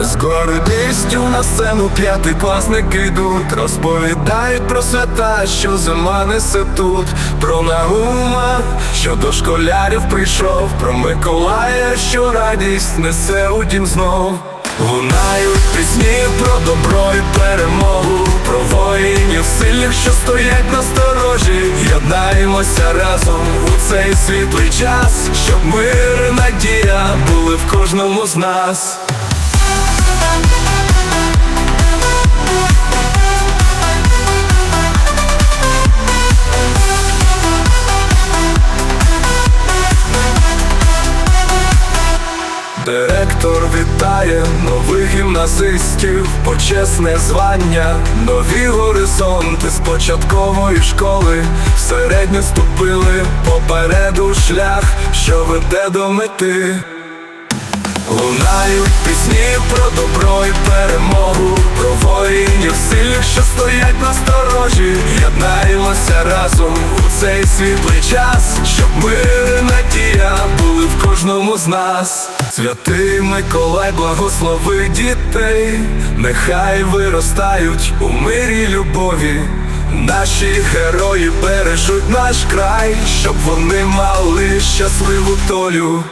З гордістю на сцену п'ятикласники йдуть, розповідають про свята, що зима несе тут, про Наума, що до школярів прийшов, про Миколая, що радість несе у дім знов. Лунають пісні про добро і перемогу, про воїнів сильних, що стоять на сторожі. Єднаємося разом у цей світлий час, щоб мир і надія були в кожному з нас. Директор вітає нових гімназистів, почесне звання, нові горизонти з початкової школи, в середню ступили попереду шлях, що веде до мети. Лунають пісні про добро і перемогу, про воїнів сильних, що стоять на сторожі. Єднаємося разом у цей світлий час, щоб мир і надія були в кожному з нас. Святий Миколай, благослови дітей, нехай виростають у мирі любові. Наші герої бережуть наш край, щоб вони мали щасливу долю.